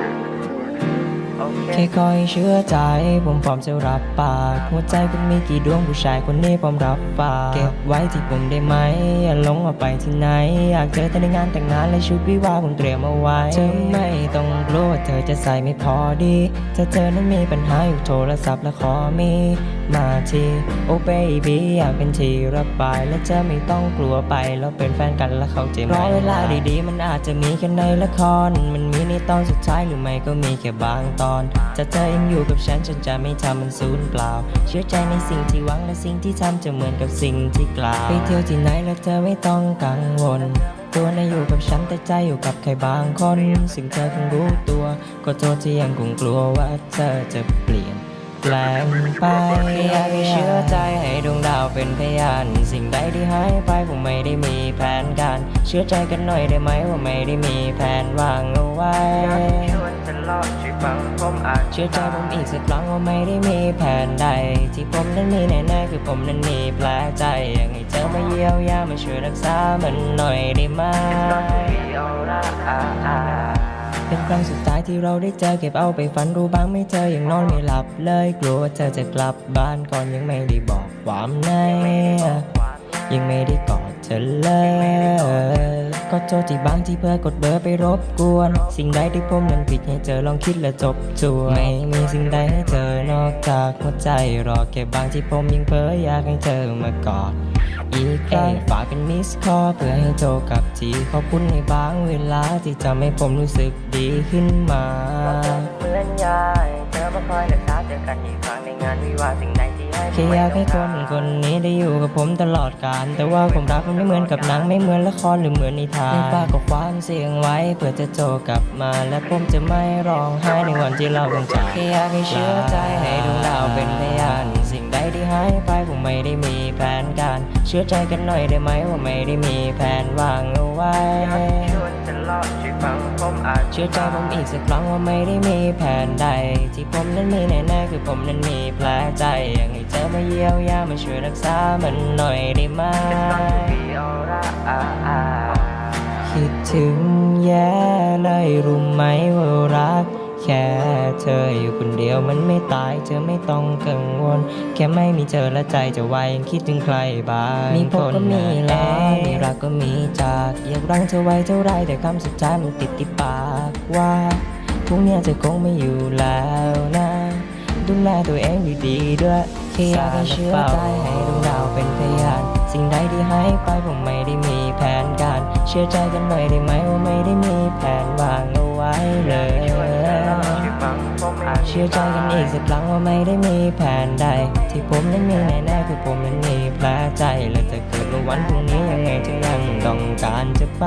Thank you. แค่คอยเชื่อใจ ผมพร้อมจะรับปาก หัวใจคุณมีกี่ดวงผู้ชายคนนี้พร้อมรับฝาก เก็บไว้ที่ผมได้ไหม อย่าหลงเอาไปที่ไหน อยากเจอแต่ในงานแต่งงานและชุดวิวาห์ผมเตรียมเอาไว้ เธอไม่ต้องกลัวว่าเธอจะใส่ไม่พอดี ถ้าเธอนั้นมีปัญหาอยู่โทรศัพท์และขอมีมาทีโอ้เบบี้อยากเป็นที่ระบาย และจะไม่ต้องกลัวไป แล้วเป็นแฟนกันแล้วเข้าใจไหมรอเวลาดีๆ มันอาจจะมีแค่ในละคร มันมีในตอนสุดท้ายหรือไม่ก็มีแค่บางตอนจะเธอยังอยู่กับฉันฉันจะไม่ทำมันสูญเปล่า เชื่อใจในสิ่งที่หวังและสิ่งที่ทำจะเหมือนกับสิ่งที่กล่าวไปเที่ยวที่ไหนแล้วเธอไม่ต้องกังวลตัวน่ะอยู่กับฉันแต่ใจอยู่กับใครบางคน สิ่งเธอคงรู้ตัว ก็โทษที่ยังคงกลัวว่าเธอจะเปลี่ยนแปลงไปอยากให้เชื่อใจให้ดวงดาวเป็นพยาน สิ่งใดที่หายไปผมไม่ได้มีแผนการ เชื่อใจกันหน่อยได้ไหมว่าไม่ได้มีแผนวางเอาไว้ ชวนจะรอดช่วยฟังผมอ่านเชื่อใจผมอีกสักครั้งว่าไม่ได้มีแผนใด ที่ผมนั้นมีแน่ๆคือผมนั้นมีแผลใจอยากให้เธอมาเยียวยามาช่วยรักษามันหน่อยได้ไหมเป็นครั้งสุดท้ายที่เราได้เจอเก็บเอาไปฝันรู้บ้างไหม่เธอยังนอนไม่หลับเลยกลัวว่าเธอจะกลับบ้านก่อนยังไม่ได้บอกความในยังไม่ได้กอดเธอเลย ก็โทษที่บางที่เพื่อกดเบอร์ไปรบกวน สิ่งใดที่ผมนั้นผิดให้เธอลองคิดและจบทวนไม่มีสิ่งใดให้เธอนอกจากหัวใจรอแค่บางที่ผมยังเพ้ออยากให้เธอมากอดอีกครั้งฝากเป็นมิสคอเพื่อให้โทรกลับทีขอบคุณในบางเวลาที่ทำให้ผมรู้สึกดีขึ้นมาเหมือนยายเธอมาคอยรักษาเจอกันอีกครั้งในงานวิวาห์สิ่งใดที่ให้แค่อยากให้คนคนนี้ได้อยู่กับผมตลอดกาลแต่ว่าความรักมันไม่เหมือนกับหนังไม่เหมือนละครหรือเหมือนนิทานได้ฝากกับความเสี่ยงไว้เพื่อจะโจกลับมา และผมจะไม่ร้องไห้ในวันที่เราต้องจากแค่อยากให้เชื่อใจให้ดวงดาวเป็นพยานสิ่งใดที่หายไปผมไม่ได้มีแผนการ เชื่อใจกันหน่อยได้ไหมว่าไม่ได้มีแผนวางเอาไว้ อ่านเชื่อใจผมอีกสักครั้งว่าไม่ได้มีแผนใด ที่ผมนั้นมีแน่ๆคือผมนั้นมีแผลใจ อยากให้เธอมาเยียวยามาช่วยรักษามันหน่อยได้ไหมตอนที่มีออร่าอ่าอ่าคิดถึงแย่เลยรู้ไหมว่ารักแค่เธออยู่คนเดียวมันไม่ตาย เธอไม่ต้องกังวล แค่ไม่มีเธอและใจจะวายยังคิดถึงใครบ้างมีพบก็มีแล้วมี รักก็มีจากอยากรังเธอไว้เท่าไรแต่คำสุดท้ายมันติดที่ปากว่าพรุ่งเนี้ยเธอคงไม่อยู่แล้วนะดูแลตัวเองดีๆด้วยแค่อยากให้เชื่อใจให้ดวงดาวเป็นพยาน สิ่งใดที่หายไปผมไม่ได้มีแผนการ เชื่อใจกันหน่อยได้ไหมว่าไม่ได้มีแผนวางเอาไว้เลยเชื่อใจกันอีกสักครั้งว่าไม่ได้มีแผนใด ที่ผมนั้นมีแน่ๆคือผมนั้นมีแผลใจและถ้าเกิด ว่าวันพรุ่งนี้ยังไงจะยังต้องการจะไป